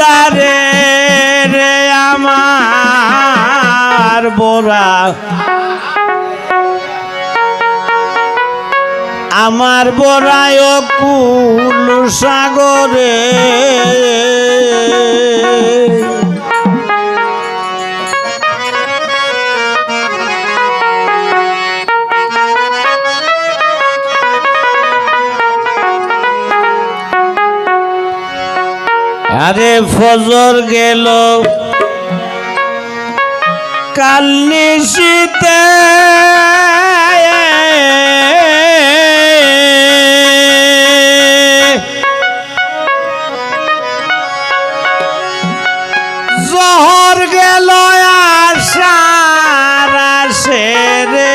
তারে রে আমার বোরা। আমার বোরায় কুল সাগরে আরে ফজর গেল। কাল নিশীতে জহর গেল আশার আসে রে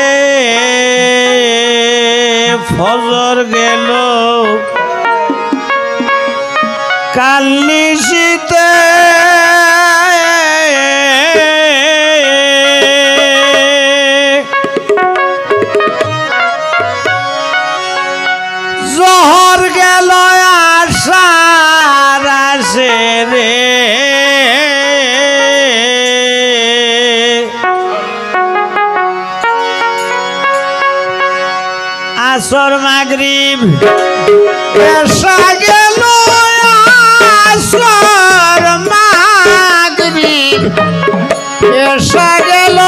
কাল নিশীতে জহর গেল আশার আসে রে। আসর মাগরিব এসা গেল এসা গেল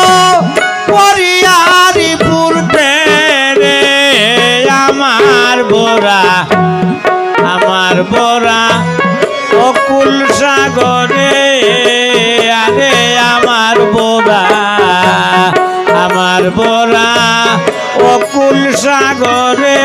পরিয়ারি পূর্বে রে, আমার বোরা আমার বোরা, অকুল সাগরে, আরে আমার বোরা সাগরে।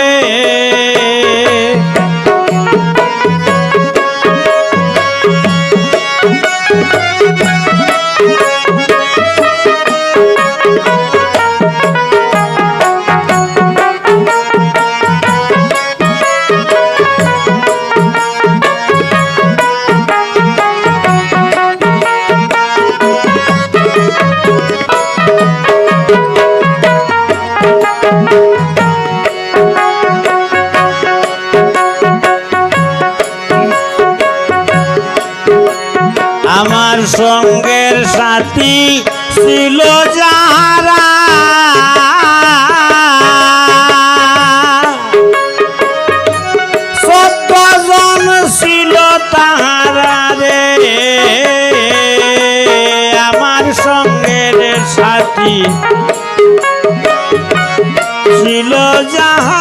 সঙ্গের সাথী ছিল যাহারা। সত্যজন ছিল তাহারা রে। আমার সঙ্গের সাথী ছিল যাহারা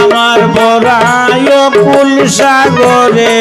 আমার বড়ায় কুল সাগরে।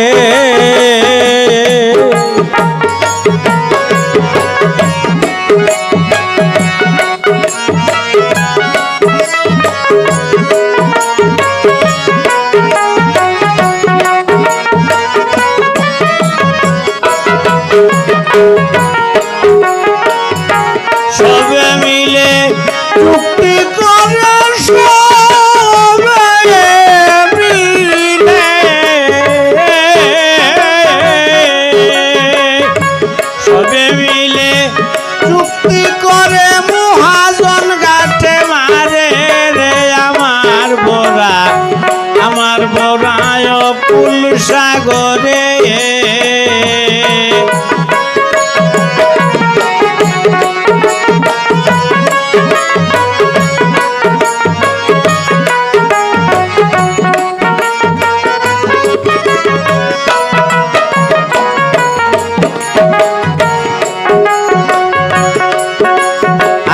সাগরে।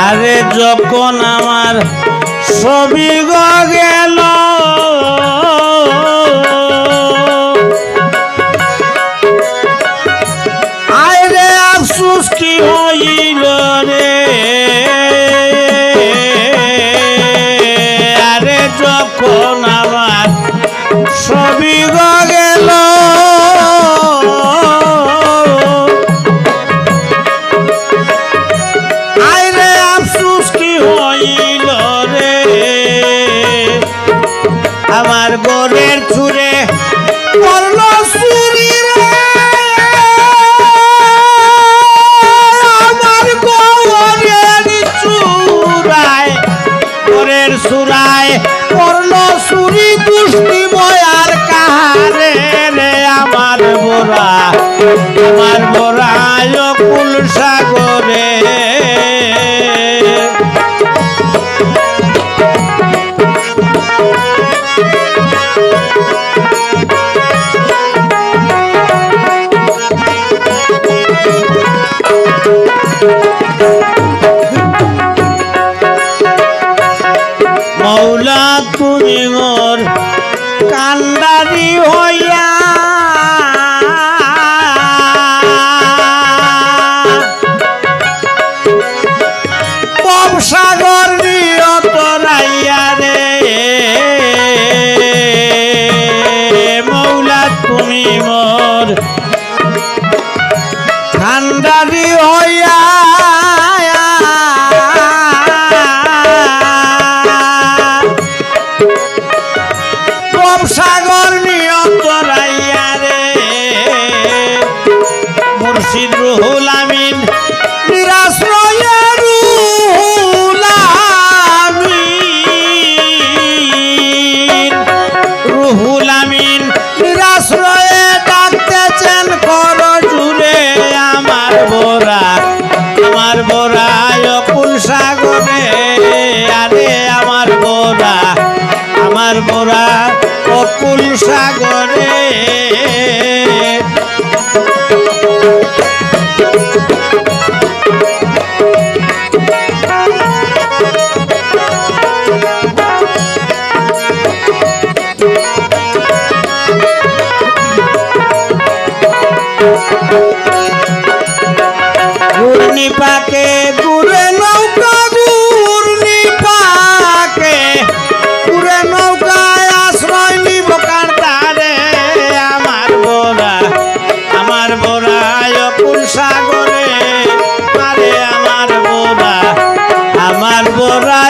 আরে যখন আমার ছবি গো সুরায় কর্ণ সুরি দুষ্টিময় আর কাহারে রে আমার বোরা আমার বোরা কুল শাক মৌলা তুমি মোর কান্দারি হইয়া ব্যাকুল সাগরে Bora.